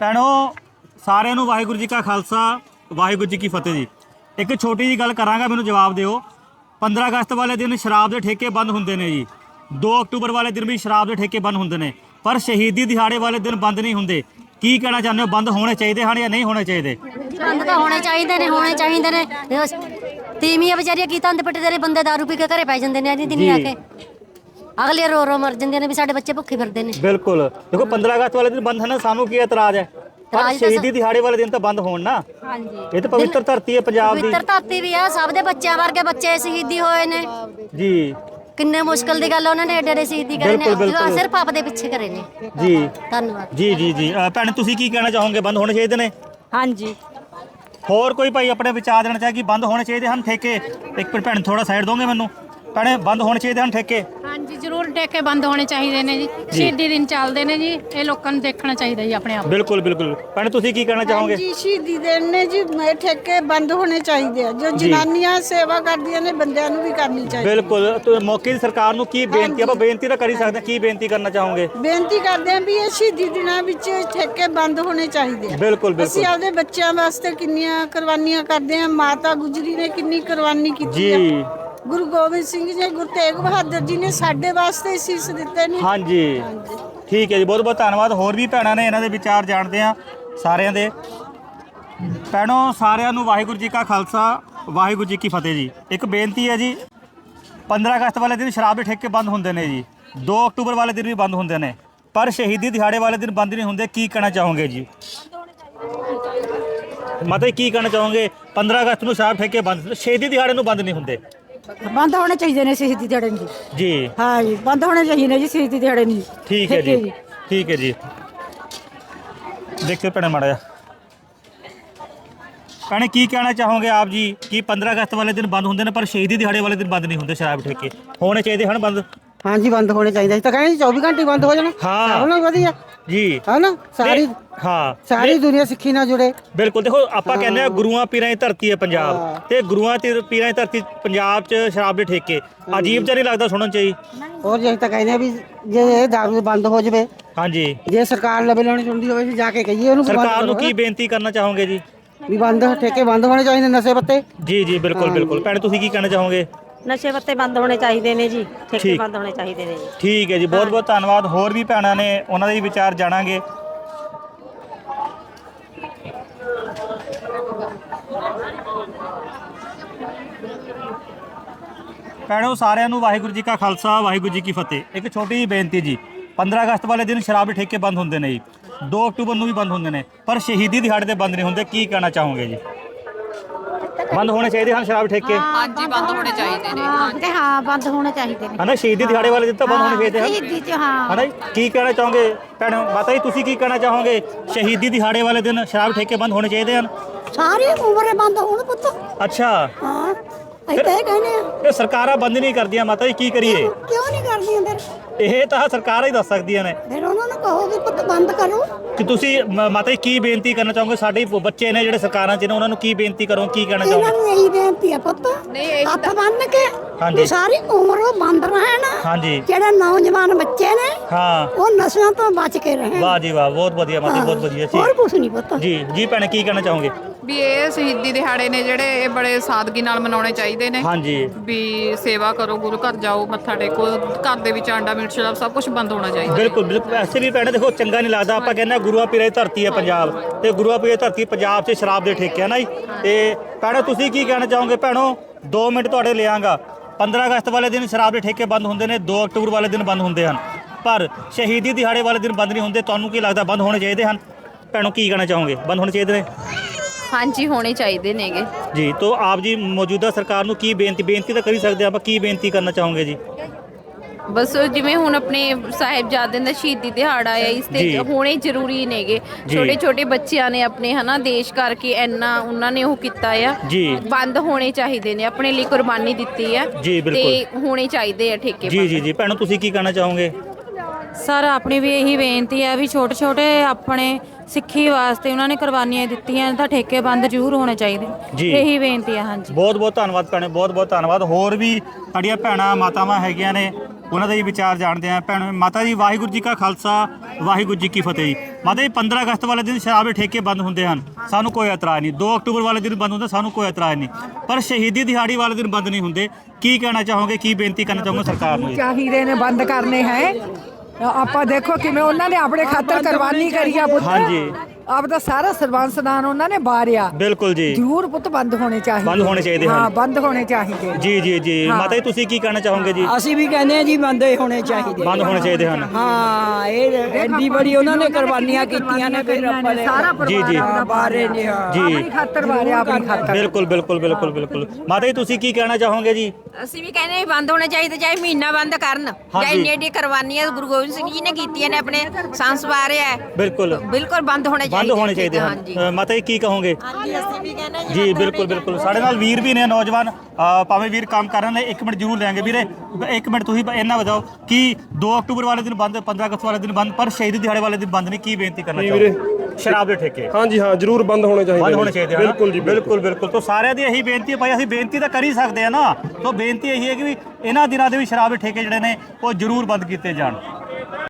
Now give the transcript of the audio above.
ਭੈਣੋ ਸਾਰਿਆਂ ਨੂੰ ਵਾਹਿਗੁਰੂ ਜੀ ਕਾ ਖਾਲਸਾ ਵਾਹਿਗੁਰੂ ਜੀ ਕੀ ਫਤਿਹ ਜੀ। ਇੱਕ ਛੋਟੀ ਜੀ ਗੱਲ ਕਰਾਂਗਾ ਮੈਨੂੰ ਜਵਾਬ ਦਿਓ। 15 ਅਗਸਤ ਵਾਲੇ ਦਿਨ ਸ਼ਰਾਬ ਦੇ ਠੇਕੇ ਬੰਦ ਹੁੰਦੇ ਨੇ ਜੀ। 2 ਅਕਤੂਬਰ ਵਾਲੇ ਦਿਨ ਵੀ ਸ਼ਰਾਬ ਦੇ ਠੇਕੇ ਬੰਦ ਹੁੰਦੇ ਨੇ। ਪਰ ਸ਼ਹੀਦੀ ਦਿਹਾੜੇ ਵਾਲੇ ਦਿਨ ਬੰਦ ਨਹੀਂ ਹੁੰਦੇ। ਕੀ ਕਹਿਣਾ ਚਾਹੁੰਦੇ ਹੋ? ਬੰਦ ਹੋਣੇ ਚਾਹੀਦੇ ਹਨ ਜਾਂ ਨਹੀਂ ਹੋਣੇ ਚਾਹੀਦੇ? ਬੰਦ ਤਾਂ ਹੋਣੇ ਚਾਹੀਦੇ ਨੇ ਹੋਣੇ ਚਾਹੀਦੇ ਨੇ। ਤੀਵੀਆਂ ਵਿਚਾਰੀਆਂ ਕੀ ਤੰਦ ਪੱਟਦੇ ਨੇ? ਬੰਦੇ ਦਾਰੂ ਪੀ ਕੇ ਘਰੇ ਪੈ ਜਾਂਦੇ ਨੇ ਅੱਜ ਦਿਨ ਆ। ਕੇ। ਅਗਲੇ ਰੋ ਰੋ ਮਰ ਜਾਂਦੇ ਨੇ ਵੀ ਸਾਡੇ ਬੱਚੇ ਭੁੱਖੇ ਫਿਰਦੇ ਨੇ। ਬਿਲਕੁਲ। ਦੇਖੋ 15 ਅਗਸਤ ਵਾਲੇ ਦਿਨ ਬੰਦ ਹੈ ਨਾ ਸਾਨੂੰ ਕੀ ਇਤਰਾਜ਼ ਹੈ? ਪਰ ਇਤਰਾਜ਼ ਤਾਂ ਸ਼ਹੀਦੀ ਦਿਹਾੜੇ ਵਾਲੇ ਦਿਨ ਤਾਂ ਬੰਦ ਹੋਣ ਨਾ। ਹਾਂਜੀ। ਇਹ ਤਾਂ ਪਵਿੱਤਰ ਧਰਤੀ ਹੈ ਪੰਜਾਬ ਦੀ। ਪਵਿੱਤਰ ਧਰਤੀ ਵੀ ਆ ਸਭ ਦੇ ਬੱਚਿਆਂ ਵਰਗੇ ਬੱਚੇ ਸ਼ਹੀਦੀ ਹੋਏ ਨੇ। ਜੀ। ਕਿੰਨੇ ਮੁਸ਼ਕਲ ਦੀ ਗੱਲ ਆ, ਉਹਨਾਂ ਨੇ ਏਡੇ ਏਡੇ ਸ਼ਹੀਦੀ ਕਰੇ ਨੇ। ਬਿਲਕੁਲ, ਬਿਲਕੁਲ। ਸਿਰਫ ਆਪ ਦੇ ਪਿੱਛੇ ਕਰੇ ਨੇ। ਜੀ। ਧੰਨਵਾਦ। ਜੀ ਜੀ ਜੀ। ਭੈਣ ਤੁਸੀਂ ਕੀ ਕਹਿਣਾ ਚਾਹੋਗੇ? ਬੰਦ ਹੋਣੇ ਚਾਹੀਦੇ ਨੇ? ਹਾਂਜੀ। ਹੋਰ ਕੋਈ ਭਾਈ ਆਪਣੇ ਵਿਚਾਰ ਦੇਣਾ ਚਾਹੇ ਕਿ ਬੰਦ ਹੋਣੇ ਚਾਹੀਦੇ ਹਨ ਠੇਕੇ? ਇੱਕ ਮਿੰਟ ਭੈਣ ਥੋੜਾ ਸਾਈਡ ਦੋਗੇ ਮੈਨੂੰ? ਭੈਣੇ ਬੰਦ ਹੋਣੇ ਚਾਹੀਦੇ ਹਨ ਠੇਕੇ? ਹਾਂਜੀ ਜ਼ਰੂਰ ਠੇਕੇ ਬੰਦ ਹੋਣੇ ਚਾਹੀਦੇ ਨੇ ਜੀ। ਸ਼ਹੀਦੀ ਦਿਨ ਚੱਲਦੇ ਨੇ ਜੀ ਇਹ ਲੋਕਾਂ ਨੂੰ ਦੇਖਣਾ ਚਾਹੀਦਾ ਜੀ ਆਪਣੇ ਆਪ। ਬਿਲਕੁਲ ਬਿਲਕੁਲ। ਭੈਣੇ ਤੁਸੀਂ ਕੀ ਕਹਿਣਾ ਚਾਹੋਗੇ? ਜੀ ਸ਼ਹੀਦੀ ਦਿਨ ਨੇ ਜੀ ਇਹ ਠੇਕੇ ਬੰਦ ਹੋਣੇ ਚਾਹੀਦੇ ਆ। ਜੋ ਜਨਾਨੀਆਂ ਸੇਵਾ ਕਰਦੀਆਂ ਨੇ ਬੰਦਿਆਂ ਨੂੰ ਵੀ ਕਰਨੀ ਚਾਹੀਦੀ ਬਿਲਕੁਲ। ਤੇ ਮੌਕੇ ਦੀ ਸਰਕਾਰ ਨੂੰ ਕੀ ਬੇਨਤੀ ਆਪਾਂ ਬੇਨਤੀ ਤਾਂ ਕਰ ਹੀ ਸਕਦੇ ਹਾਂ, ਕੀ ਬੇਨਤੀ ਕਰਨਾ ਚਾਹੋਗੇ? ਬੇਨਤੀ ਕਰਦੇ ਆ ਵੀ ਇਹ ਸ਼ਹੀਦੀ ਦਿਨਾਂ ਵਿੱਚ ਠੇਕੇ ਬੰਦ ਹੋਣੇ ਚਾਹੀਦੇ ਆ। ਬਿਲਕੁਲ ਅਸੀਂ ਬਿਲਕੁਲ ਆਪਦੇ ਬੱਚਿਆਂ ਵਾਸਤੇ ਕਿੰਨੀਆਂ ਕੁਰਬਾਨੀਆਂ ਕਰਦੇ ਆ ਮਾਤਾ ਗੁਜਰੀ ਨੇ ਕਿੰਨੀ ਕੁਰਬਾਨੀ ਕੀਤੀ ਆ। ਜੀ ਗੁਰੂ ਗੋਬਿੰਦ ਸਿੰਘ ਜੀ, ਗੁਰੂ ਤੇਗ ਬਹਾਦਰ ਜੀ ਨੇ ਸਾਡੇ ਵਾਸਤੇ ਸੀਸ ਦਿੱਤੇ ਨੇ ਹਾਂਜੀ। ਠੀਕ ਹੈ ਜੀ, ਬਹੁਤ ਬਹੁਤ ਧੰਨਵਾਦ। ਹੋਰ ਵੀ ਭੈਣਾਂ ਨੇ ਇਹਨਾਂ ਦੇ ਵਿਚਾਰ ਜਾਣਦੇ ਆ ਸਾਰਿਆਂ ਦੇ। ਭੈਣੋ, ਸਾਰਿਆਂ ਨੂੰ ਵਾਹਿਗੁਰੂ ਜੀ ਕਾ ਖਾਲਸਾ, ਵਾਹਿਗੁਰੂ ਜੀ ਕੀ ਫਤਿਹ ਜੀ। ਇੱਕ ਬੇਨਤੀ ਹੈ ਜੀ 15 ਅਗਸਤ ਵਾਲੇ ਦਿਨ ਸ਼ਰਾਬ ਦੇ ਠੇਕੇ ਬੰਦ ਹੁੰਦੇ ਨੇ ਜੀ। 2 ਅਕਤੂਬਰ ਵਾਲੇ ਦਿਨ ਵੀ ਬੰਦ ਹੁੰਦੇ ਨੇ। ਪਰ ਸ਼ਹੀਦੀ ਦਿਹਾੜੇ ਵਾਲੇ ਦਿਨ ਬੰਦ ਨਹੀਂ ਹੁੰਦੇ। ਕੀ ਕਹਿਣਾ ਚਾਹੋਗੇ ਜੀ? ਮਤਲਬ ਕੀ ਕਹਿਣਾ ਚਾਹੋਗੇ? 15 ਅਗਸਤ ਨੂੰ ਸ਼ਰਾਬ ਠੇਕੇ ਬੰਦ ਸ਼ਹੀਦੀ ਦਿਹਾੜੇ ਨੂੰ ਬੰਦ ਨਹੀਂ ਹੁੰਦੇ। ਬੰਦ ਹੋਣੇ ਚਾਹੀਦੇ ਨੇ ਸ਼ਹੀਦੀ ਦਿਹਾੜੇ ਨੂੰ ਜੀ। ਜੀ। ਹਾਂ ਜੀ ਬੰਦ ਹੋਣੇ ਚਾਹੀਦੇ ਨੇ ਜੀ ਸ਼ਹੀਦੀ ਦਿਹਾੜੇ ਨੂੰ ਠੀਕ ਹੈ ਜੀ। ਠੀਕ ਹੈ ਜੀ। ਦੇਖਿਓ ਭੈਣੇ ਮਾੜਾ ਜਿਹਾ। ਭੈਣੇ ਕੀ ਕਹਿਣਾ ਚਾਹੋਗੇ ਆਪ ਜੀ? ਕਿ 15 ਅਗਸਤ ਵਾਲੇ ਦਿਨ ਬੰਦ ਹੁੰਦੇ ਨੇ ਪਰ ਸ਼ਹੀਦੀ ਦਿਹਾੜੇ ਵਾਲੇ ਦਿਨ ਬੰਦ ਨਹੀਂ ਹੁੰਦੇ ਸ਼ਰਾਬ ਠੇਕੇ ਹੋਣੇ ਚਾਹੀਦੇ ਹਨ ਬੰਦ? ਹਾਂਜੀ ਬੰਦ ਹੋਣੇ ਚਾਹੀਦੇ ਸੀ ਤਾਂ ਕਹਿੰਦੇ 24 ਘੰਟੇ ਬੰਦ ਹੋ ਜਾਣ। ਹਾਂ। ਸਭ ਨਾਲ ਵਧੀਆ। ਜੀ। ਹਨਾ? ਸਾਰੀ ਹਾਂ। ਸਾਰੀ ਦੁਨੀਆ ਸਿੱਖੀ ਨਾਲ ਜੁੜੇ। ਬਿਲਕੁਲ। ਦੇਖੋ ਆਪਾਂ ਕਹਿੰਦੇ ਆ ਗੁਰੂਆਂ ਪੀਰਾਂ ਦੀ ਧਰਤੀ ਹੈ ਪੰਜਾਬ। ਤੇ ਗੁਰੂਆਂ ਤੇ ਪੀਰਾਂ ਦੀ ਧਰਤੀ ਪੰਜਾਬ 'ਚ ਸ਼ਰਾਬ ਦੇ ਠੇਕੇ। ਅਜੀਬ ਜਿਹਾ ਨਹੀਂ ਲੱਗਦਾ ਸੁਣਨ 'ਚ ਜੀ। ਹੋਰ ਜੇ ਤਾਂ ਕਹਿੰਦੇ ਆ ਵੀ ਜੇ ਇਹ ਦਾਰੂ ਬੰਦ ਹੋ ਜਵੇ ਹਾਂਜੀ। ਜੇ ਸਰਕਾਰ ਲਵੇ ਲਾਉਣੀ ਚਾਹੁੰਦੀ ਹੋਵੇ ਵੀ ਜਾ ਕੇ ਕਹੀਏ ਉਹਨੂੰ ਵੀ ਬੰਦ ਸਰਕਾਰ ਨੂੰ ਕਰੋ। ਕੀ ਬੇਨਤੀ ਕਰਨਾ ਚਾਹੋਗੇ ਜੀ? ਵੀ ਬੰਦ ਠੇਕੇ ਬੰਦ ਹੋਣੇ ਚਾਹੀਦੇ ਨਸ਼ੇ ਪੱਤੇ। ਜੀ ਜੀ ਬਿਲਕੁਲ ਬਿਲਕੁਲ। ਭੈਣੇ ਤੁਸੀਂ ਕੀ ਕਹਿਣਾ ਚਾਹੋਗੇ? ਨਸ਼ੇ ਪੱਤੇ ਬੰਦ ਹੋਣੇ ਚਾਹੀਦੇ ਨੇ ਜੀ ਠੇਕੇ ਠੀਕ। ਬੰਦ ਹੋਣੇ ਚਾਹੀਦੇ ਨੇ ਜੀ। ਠੀਕ ਹੈ ਜੀ ਬਹੁਤ ਬਹੁਤ ਧੰਨਵਾਦ। ਹੋਰ ਵੀ ਭੈਣਾਂ ਨੇ ਉਹਨਾਂ ਦੇ ਵੀ ਵਿਚਾਰ ਜਾਣਾਂਗੇ। ਭੈਣੋ ਸਾਰਿਆਂ ਨੂੰ ਵਾਹਿਗੁਰੂ ਜੀ ਕਾ ਖਾਲਸਾ ਵਾਹਿਗੁਰੂ ਜੀ ਕੀ ਫਤਿਹ। ਇੱਕ ਛੋਟੀ ਜਿਹੀ ਬੇਨਤੀ ਜੀ 15 ਅਗਸਤ ਵਾਲੇ ਦਿਨ ਸ਼ਰਾਬ ਦੇ ਠੇਕੇ ਬੰਦ ਹੁੰਦੇ ਨੇ ਜੀ। 2 ਅਕਤੂਬਰ ਨੂੰ ਵੀ ਬੰਦ ਹੁੰਦੇ ਨੇ। ਪਰ ਸ਼ਹੀਦੀ ਦਿਹਾੜੇ ਤੇ ਬੰਦ ਨਹੀਂ ਹੁੰਦੇ। ਕੀ ਕਹਿਣਾ ਚਾਹੋਗੇ ਜੀ? ਬੰਦ ਹੋਣੇ ਚਾਹੀਦੇ ਹਨ ਸ਼ਰਾਬ ਠੇਕੇ? ਹਾਂਜੀ ਬੰਦ ਹੋਣੇ ਚਾਹੀਦੇ ਨੇ ਤੇ ਹਾਂ ਬੰਦ ਹੋਣੇ ਚਾਹੀਦੇ ਨੇ। ਹਨਾ ਸ਼ਹੀਦੀ ਦਿਹਾੜੇ ਵਾਲੇ ਦਿਨ ਤਾਂ ਬੰਦ ਹੋਣੇ ਚਾਹੀਦੇ ਹਨ। ਸ਼ਹੀਦੀ ਚ ਹਾਂ। ਹਨਾ ਜੀ? ਕੀ ਕਹਿਣਾ ਚਾਹੋਗੇ? ਭੈਣ ਮਾਤਾ ਜੀ ਤੁਸੀਂ ਕੀ ਕਹਿਣਾ ਚਾਹੋਗੇ? ਸ਼ਹੀਦੀ ਦਿਹਾੜੇ ਵਾਲੇ ਦਿਨ ਸ਼ਰਾਬ ਠੇਕੇ ਬੰਦ ਹੋਣੇ ਚਾਹੀਦੇ ਹਨ? ਸਾਰੀ ਉਮਰੇ ਬੰਦ ਹੋਣ ਪੁੱਤ। ਅੱਛਾ। ਹਾਂ ਅਸੀਂ ਤਾਂ ਇਹ ਕਹਿੰਦੇ ਆ ਇਹ ਸਰਕਾਰਾਂ ਬੰਦ ਨਹੀਂ ਕਰਦੀਆਂ ਮਾਤਾ ਜੀ ਕੀ ਕਰੀਏ? ਕਿਉਂ ਨਹੀਂ ਕਰਦੀਆਂ ਫਿਰ? ਇਹ ਤਾਂ ਸਰਕਾਰਾਂ ਹੀ ਦੱਸ ਸਕਦੀਆਂ ਨੇ। ਫਿਰ ਉਹਨਾਂ ਨੂੰ ਕਹੋ ਵੀ ਪੁੱਤ ਬੰਦ ਕਰੋ। ਕਿ ਤੁਸੀਂ ਮ- ਮਾਤਾ ਜੀ ਕੀ ਬੇਨਤੀ ਕਰਨਾ ਚਾਹੋਗੇ? ਸਾਡੇ ਬ- ਬੱਚੇ ਨੇ ਜਿਹੜੇ ਸਰਕਾਰਾਂ 'ਚ ਨੇ ਉਹਨਾਂ ਨੂੰ ਕੀ ਬੇਨਤੀ ਕਰੋ ਕੀ ਕਹਿਣਾ ਇਹਨਾਂ ਚਾਹੋਗੇ? ਨੂੰ ਇਹੀ ਬੇਨਤੀ ਆ ਪੁੱਤ ਨਹੀਂ, ਇਹੀ ਹੱਥ ਬੰਨ ਕੇ ਹਾਂਜੀ। ਵੀ ਸਾਰੀ ਉਮਰ ਉਹ ਬੰਦ ਰਹਿਣ। ਹਾਂਜੀ। ਜਿਹੜੇ ਨੌਜਵਾਨ ਬੱਚੇ ਨੇ ਹਾਂ। ਉਹ ਨਸ਼ਿਆਂ ਤੋਂ ਬਚ ਕੇ ਰਹਿਣ ਵਾਹ ਜੀ ਵਾਹ ਬਹੁਤ ਵਧੀਆ ਮਾਤਾ ਜੀ, ਬਹੁਤ ਵਧੀਆ ਹੋਰ ਜੀ। ਕੁਛ ਨਹੀਂ ਪੁੱਤ। ਜੀ ਜੀ ਭੈਣੇ ਕੀ ਕਹਿਣਾ ਚਾਹੋਗੇ? ਵੀ ਇਹ ਸ਼ਹੀਦੀ ਦਿਹਾੜੇ ਨੇ ਜਿਹੜੇ ਇਹ ਬੜੇ ਸਾਦਗੀ ਨਾਲ ਮਨਾਉਣੇ ਚਾਹੀਦੇ ਨੇ। ਹਾਂਜੀ। ਵੀ ਸੇਵਾ ਕਰੋ ਗੁਰੂ ਘਰ ਜਾਓ ਮੱਥਾ ਟੇਕੋ ਘਰ ਦੇ ਵਿੱਚ ਆਂਡਾ ਮੀਟ ਸ਼ਰਾਬ ਸਭ ਕੁਝ ਬੰਦ ਹੋਣਾ ਚਾਹੀਦਾ। ਬਿਲਕੁਲ ਬਿਲਕੁਲ। ਐਸੇ ਵੀ ਭੈਣੇ ਦੇਖੋ ਚੰਗਾ ਨਹੀਂ ਲੱਗਦਾ। ਆਪਾਂ ਕਹਿੰਦੇ ਹਾਂ ਗੁਰੂਆਂ ਪੀਰਾਂ ਦੀ ਧਰਤੀ ਹੈ ਪੰਜਾਬ। ਤੇ ਗੁਰੂਆਂ ਪੀਰਾਂ ਦੀ ਧਰਤੀ ਪੰਜਾਬ 'ਚ ਸ਼ਰਾਬ ਦੇ ਠੇਕੇ ਆ ਨਾ ਜੀ। ਤੇ ਭੈਣੋ ਤੁਸੀਂ ਕੀ ਕਹਿਣਾ ਚਾਹੋਗੇ? ਭੈਣੋ 2 ਮਿੰਟ ਤੁਹਾਡੇ ਲਿਆਂਗਾ। 15 ਅਗਸਤ ਵਾਲੇ ਦਿਨ ਸ਼ਰਾਬ ਦੇ ਠੇਕੇ ਬੰਦ ਹੁੰਦੇ ਨੇ 2 ਅਕਤੂਬਰ ਵਾਲੇ ਦਿਨ ਬੰਦ ਹੁੰਦੇ ਹਨ। ਪਰ ਸ਼ਹੀਦੀ ਦਿਹਾੜੇ ਵਾਲੇ ਦਿਨ ਬੰਦ ਨਹੀਂ ਹੁੰਦੇ। ਤੁਹਾਨੂੰ ਕੀ ਲੱਗਦਾ ਬੰਦ ਹੋਣੇ ਚਾਹੀਦੇ ਹਨ? ਭੈਣੋ ਕੀ ਕਹਿਣਾ ਚਾਹੋਗੇ? ਬੰਦ ਹੋਣੇ ਚਾਹੀਦੇ ਨੇ? ਹਾਂਜੀ ਹੋਣੇ ਚਾਹੀਦੇ ਨੇਗੇ। ਜੀ ਤੋਂ ਆਪ ਜੀ ਮੌਜੂਦਾ ਸਰਕਾਰ ਨੂੰ ਕੀ ਬੇਨਤੀ ਬੇਨਤੀ ਤਾਂ ਕਰ ਸਕਦੇ ਆਪਾਂ ਕੀ ਬੇਨਤੀ ਕਰਨਾ ਚਾਹੋਗੇ ਜੀ? ਬਸ ਜਿਵੇਂ ਹੁਣ ਆਪਣੇ ਸਾਹਿਬਜ਼ਾਦਿਆਂ ਦਾ ਸ਼ਹੀਦੀ ਦਿਹਾੜਾ ਹੈ ਇਸ ਤੇ। ਹੋਣੇ ਜ਼ਰੂਰੀ ਨੇਗੇ। ਜੀ। ਛੋਟੇ ਛੋਟੇ ਬੱਚਿਆਂ ਨੇ ਆਪਣੇ ਹਨਾ ਦੇਸ਼ ਕਰਕੇ ਇੰਨਾ ਉਹਨਾਂ ਨੇ ਉਹ ਕੀਤਾ ਆ। ਜੀ। ਬੰਦ ਹੋਣੇ ਚਾਹੀਦੇ ਨੇ ਆਪਣੇ ਲਈ ਕੁਰਬਾਨੀ ਦਿੱਤੀ ਆ। ਜੀ, ਬਿਲਕੁਲ। ਹੋਣੇ ਚਾਹੀਦੇ ਆ ਠੇਕੇ ਜੀ ਜੀ ਜੀ। ਭੈਣੋ ਤੁਸੀਂ ਕੀ ਕਹਿਣਾ ਚਾਹੋਗੇ? ਸਰ ਆਪਣੀ ਵੀ ਇਹੀ ਬੇਨਤੀ ਹੈ ਵੀ ਛੋਟੇ ਛੋਟੇ ਆਪਣੇ ਸਿੱਖੀ ਵਾਸਤੇ ਉਹਨਾਂ ਨੇ ਕੁਰਬਾਨੀਆਂ ਦਿੱਤੀਆਂ ਤਾਂ ਠੇਕੇ ਬੰਦ ਜ਼ਰੂਰ ਹੋਣੇ ਚਾਹੀਦੇ। ਜੀ। ਇਹੀ ਬੇਨਤੀ ਹੈ ਹਾਂਜੀ। ਬਹੁਤ ਬਹੁਤ ਧੰਨਵਾਦ ਭੈਣੇ ਬਹੁਤ ਬਹੁਤ ਧੰਨਵਾਦ। ਹੋਰ ਵੀ ਸਾਡੀਆਂ ਭੈਣਾਂ ਮਾਤਾਵਾਂ ਹੈਗੀਆਂ ਨੇ ਉਹਨਾਂ ਦੇ ਵੀ ਵਿਚਾਰ ਜਾਣਦੇ ਆ ਭੈਣ ਮਾਤਾ ਜੀ ਵਾਹਿਗੁਰੂ ਜੀ ਕਾ ਖਾਲਸਾ ਵਾਹਿਗੁਰੂ ਜੀ ਕੀ ਫਤਿਹ ਜੀ। ਮਾਤਾ ਜੀ 15 ਅਗਸਤ ਵਾਲੇ ਦਿਨ ਸ਼ਰਾਬ ਦੇ ਠੇਕੇ ਬੰਦ ਹੁੰਦੇ ਹਨ। ਸਾਨੂੰ ਕੋਈ ਇਤਰਾਜ਼ ਨਹੀਂ। 2 ਅਕਤੂਬਰ ਵਾਲੇ ਦਿਨ ਬੰਦ ਹੁੰਦੇ ਸਾਨੂੰ ਕੋਈ ਇਤਰਾਜ਼ ਨਹੀਂ। ਪਰ ਸ਼ਹੀਦੀ ਦਿਹਾੜੀ ਵਾਲੇ ਦਿਨ ਬੰਦ ਨਹੀਂ ਹੁੰਦੇ। ਕੀ ਕਹਿਣਾ ਚਾਹੋਗੇ ਕੀ ਬੇਨਤੀ ਕਰਨਾ ਚਾਹੋਗੇ ਸਰਕਾਰ ਨੂੰ? ਜੀ? ਚਾਹੀਦੇ ਨੇ ਬੰਦ ਕਰਨੇ ਹੈ। ਆਪਾਂ ਦੇਖੋ ਕਿਵੇਂ ਉਹਨਾਂ ਨੇ ਆਪਣੇ ਖਾਤਰ ਕੁਰਬਾਨੀ ਕਰੀ ਆ ਪੁੱਤ। ਹਾਂਜੀ। ਆਪ ਦਾ ਸਾਰਾ ਸਰਬੰਸਦਾਨ ਉਹਨਾਂ ਨੇ ਬਾਰਿਆ ਬਿਲਕੁਲ ਜੀ। ਜ਼ਰੂਰ ਪੁੱਤ ਬੰਦ ਹੋਣੇ ਚਾਹੀਦੇ। ਬੰਦ ਹੋਣੇ ਚਾਹੀਦੇ। ਹਾਂ ਬੰਦ ਹੋਣੇ ਚਾਹੀਦੇ। ਜੀ ਜੀ ਜੀ। ਮਾਤਾ ਜੀ ਤੁਸੀਂ ਕੀ ਕਹਿਣਾ ਚਾਹੋਗੇ ਜੀ? ਅਸੀਂ ਵੀ ਕਹਿੰਦੇ ਆ ਜੀ ਬੰਦ ਹੋਣੇ ਚਾਹੀਦੇ। ਬੰਦ ਹੋਣੇ ਚਾਹੀਦੇ ਹਨ। ਹਾਂ ਇਹ ਐਡੀ ਬੜੀ ਉਹਨਾਂ ਨੇ ਕੁਰਬਾਨੀਆਂ ਕੀਤੀਆਂ ਨੇ ਫਿਰ ਆਪਾਂ ਨੇ ਸਾਰਾ ਜੀ, ਜੀ। ਪਰਿਵਾਰ ਬਾਰੇ ਨੇ। ਜੀ ਆਪਣੀ ਖਾਤਰ ਬਾਰਿਆ ਆਪਣੀ ਖਾਤਰ। ਬਿਲਕੁਲ ਬਿਲਕੁਲ ਬਿਲਕੁਲ ਬਿਲਕੁਲ। ਮਾਤਾ ਜੀ ਤੁਸੀਂ ਕੀ ਕਹਿਣਾ ਚਾਹੋਗੇ ਜੀ? ਅਸੀਂ ਵੀ ਕਹਿੰਦੇ ਹਾਂ ਬੰਦ ਹੋਣੇ ਚਾਹੀਦੇ ਚਾਹੇ ਮਹੀਨਾ ਬੰਦ ਕਰਨ। ਹਾਂਜੀ। ਚਾਹੇ ਇੰਨੀ ਏਡੀ ਕੁਰਬਾਨੀਆਂ ਗੁਰੂ ਗੋਬਿੰਦ ਸਿੰਘ ਜੀ ਨੇ ਕੀਤੀਆਂ ਨੇ ਆਪਣੇ ਸੰਸ ਵਾਰਿਆ ਹੈ ਬਿਲਕੁਲ। ਬਿਲਕੁਲ ਬੰਦ ਹੋਣੇ ਚਾਹੀਦੇ ਬੰਦ ਹੋਣੇ ਚਾਹੀਦੇ ਹਨ। ਹਾਂਜੀ। ਅ, ਮਾਤਾ ਜੀ ਕੀ ਕਹੋਗੇ? ਹਾਂਜੀ ਅਸੀਂ ਵੀ ਕਹਿੰਦੇ ਜੀ ਬਿਲਕੁਲ ਬਿਲਕੁਲ। ਸਾਡੇ ਨਾਲ ਵੀਰ ਵੀ ਨੇ ਨੌਜਵਾਨ। ਅ, ਭਾਵੇਂ ਵੀਰ ਕੰਮ ਕਰਨ ਲਈ 1 ਮਿੰਟ ਜ਼ਰੂਰ ਲੈਣਗੇ। ਵੀਰੇ 1 ਮਿੰਟ ਤੁਸੀਂ ਇਹਨਾਂ ਬਤਾਓ ਕਿ 2 ਅਕਤੂਬਰ ਵਾਲੇ ਦਿਨ ਬੰਦ 15 ਅਗਸਤ ਵਾਲੇ ਦਿਨ ਬੰਦ ਪਰ ਸ਼ਹੀਦੀ ਦਿਹਾੜੇ ਵਾਲੇ ਦਿਨ ਬੰਦ ਨਹੀਂ ਕੀ ਬੇਨਤੀ ਕਰਨਾ ਚਾਹੋਗੇ? ਸ਼ਰਾਬ ਦੇ ਠੇਕੇ। ਹਾਂਜੀ ਹਾਂ ਜ਼ਰੂਰ ਬੰਦ ਹੋਣੇ ਚਾਹੀਦੇ ਬੰਦ। ਹੋਣੇ ਚਾਹੀਦੇ ਹਨ ਬਿਲਕੁਲ ਜੀ ਬਿਲਕੁਲ। ਬਿਲਕੁਲ ਤੋਂ ਸਾਰਿਆਂ ਦੀ ਇਹੀ ਬੇਨਤੀ ਹੈ ਭਾਈ ਅਸੀਂ ਬੇਨਤੀ ਤਾਂ ਕਰ ਹੀ ਸਕਦੇ ਆ ਨਾ। ਤੋਂ ਬੇਨਤੀ ਇਹੀ ਹੈ ਕਿ ਇਹਨਾਂ ਦਿਨਾਂ ਦੇ ਵੀ ਸ਼ਰਾਬ ਦੇ ਠੇਕੇ ਜਿਹੜੇ ਨੇ ਉਹ ਜ਼ਰੂਰ ਬੰਦ ਕੀਤੇ ਜਾਣ।